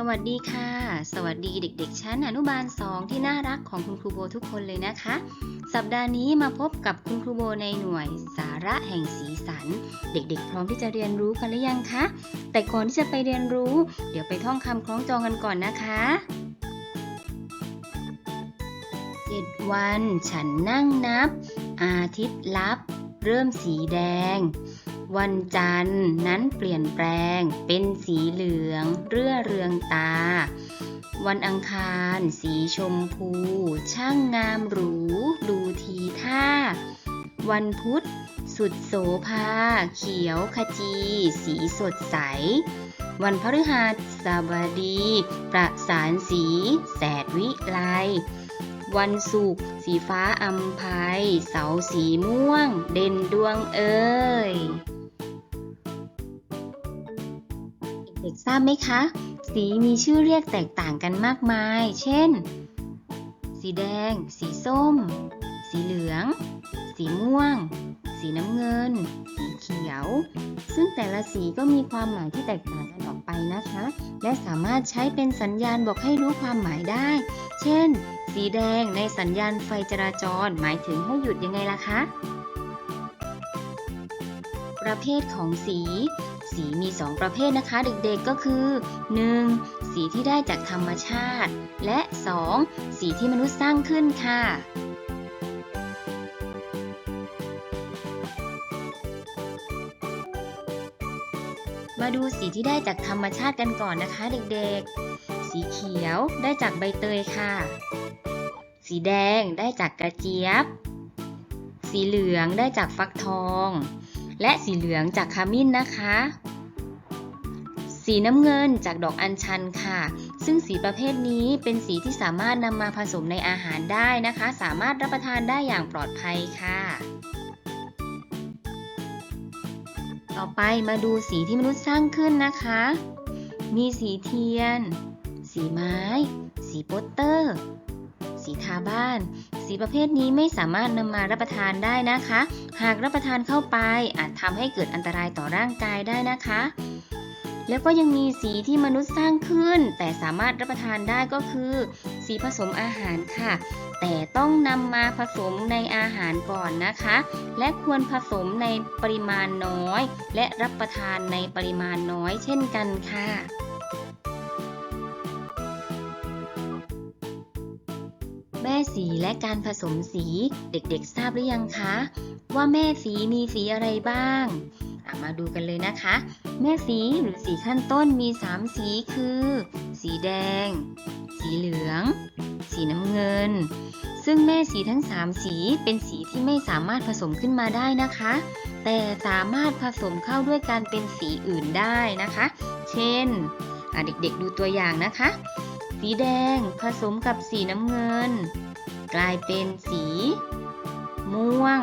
สวัสดีค่ะ สวัสดีเด็กๆชั้นอนุบาล 2 ที่น่ารักของคุณครูโบทุกคนเลยนะคะ สัปดาห์นี้มาพบกับคุณครูโบในหน่วยสาระแห่งสีสัน เด็กๆ พร้อมที่จะเรียนรู้กันหรือยังคะ แต่ก่อนที่จะไปเรียนรู้ เดี๋ยวไปท่องคำคล้องจองกันก่อนนะคะเจ็ดวันฉันนั่งนับ อาทิตย์ลับ เริ่มสีแดง วันจันทร์นั้นเปลี่ยนแปลง เป็นสีเหลือง เรื่อเรืองตา วันอังคาร สีชมพู ช่างงามหรู ดูทีท่า วันพุธ สุดโสภา เขียวขจี สีสดใส วันพฤหัสบดี ประสานสี แสดวิไลวันศุกร์สีฟ้าอัมภัยเสาสีม่วง เด่นดวงเอ้ย เด็กทราบไหมคะ สีมีชื่อเรียกแตกต่างกันมากมาย เช่น สีแดง สีส้ม สีเหลือง สีม่วง สีน้ำเงิน สีเขียว ซึ่งแต่ละสีก็มีความหมายที่แตกต่างกันออกไปนะคะ และสามารถใช้เป็นสัญญาณบอกให้รู้ความหมายได้ เช่น สีแดงในสัญญาณไฟจราจร หมายถึงให้หยุดยังไงล่ะคะ ประเภทของสี สีมี 2 ประเภทนะคะ เด็กๆก็คือ 1. สีที่ได้จากธรรมชาติ และ 2. สีที่มนุษย์สร้างขึ้นค่ะมาดูสีที่ได้จากธรรมชาติกันก่อนนะคะเด็กๆ สีเขียวได้จากใบเตยค่ะ สีแดงได้จากกระเจี๊ยบ สีเหลืองได้จากฟักทอง และสีเหลืองจากขมิ้นนะคะ สีน้ำเงินจากดอกอัญชันค่ะ ซึ่งสีประเภทนี้เป็นสีที่สามารถนำมาผสมในอาหารได้นะคะ สามารถรับประทานได้อย่างปลอดภัยค่ะ ต่อไปมาดูสีที่มนุษย์สร้างขึ้นนะคะ มีสีเทียน สีไม้ สีโปสเตอร์ สีทาบ้าน สีประเภทนี้ไม่สามารถนำมารับประทานได้นะคะ หากรับประทานเข้าไปอาจทำให้เกิดอันตรายต่อร่างกายได้นะคะ แล้วก็ยังมีสีที่มนุษย์สร้างขึ้น แต่สามารถรับประทานได้ก็คือ สีผสมอาหารค่ะ แต่ต้องนำมาผสมในอาหารก่อนนะคะ และควรผสมในปริมาณน้อย และรับประทานในปริมาณน้อยเช่นกันค่ะ ม่สีและการผสมสี เด็กๆทราบหรือยังคะ ว่าแม่สีมีสีอะไรบ้าง มาดูกันเลยนะคะ แม่สีหรือสีขั้นต้นมี 3 สีคือ สีแดง สีเหลือง สีน้ำเงิน ซึ่งแม่สีทั้ง 3 สีเป็นสีที่ไม่สามารถผสมขึ้นมาได้นะคะ แต่สามารถผสมเข้าด้วยการเป็นสีอื่นได้นะคะ เช่นเด็กๆดูตัวอย่างนะคะ สีแดงผสมกับสีน้ำเงิน กลายเป็นสี ม่วง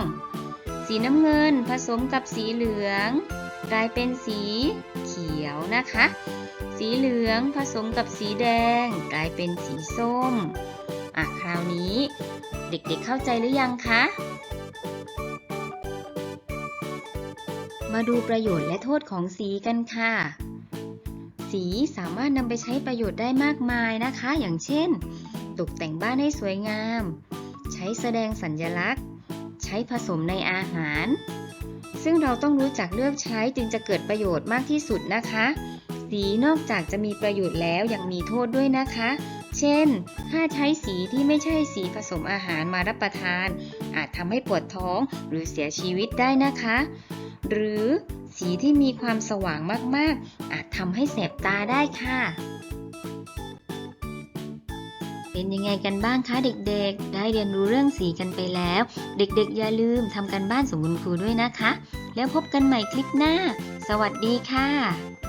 สีน้ำเงินผสมกับสีเหลือง กลายเป็นสีเขียวนะคะ สีเหลืองผสมกับสีแดง กลายเป็นสีส้มอะคราวนี้ เด็กๆเข้าใจหรือยังคะ มาดูประโยชน์และโทษของสีกันค่ะ สีสามารถนำไปใช้ประโยชน์ได้มากมายนะคะ อย่างเช่น ตกแต่งบ้านให้สวยงาม ใช้แสดงสัญลักษณ์ ใช้ผสมในอาหาร ซึ่งเราต้องรู้จักเลือกใช้จึงจะเกิดประโยชน์มากที่สุดนะคะ สีนอกจากจะมีประโยชน์แล้วยังมีโทษด้วยนะคะ เช่น ถ้าใช้สีที่ไม่ใช่สีผสมอาหารมารับประทาน อาจทำให้ปวดท้องหรือเสียชีวิตได้นะคะ หรือ สีที่มีความสว่างมากๆ อาจทำให้แสบตาได้ค่ะ เป็นยังไงกันบ้างคะเด็กๆ ได้เรียนรู้เรื่องสีกันไปแล้ว เด็กๆ อย่าลืมทำกันบ้านส่งคุณครูด้วยนะคะ แล้วพบกันใหม่คลิปหน้า สวัสดีค่ะ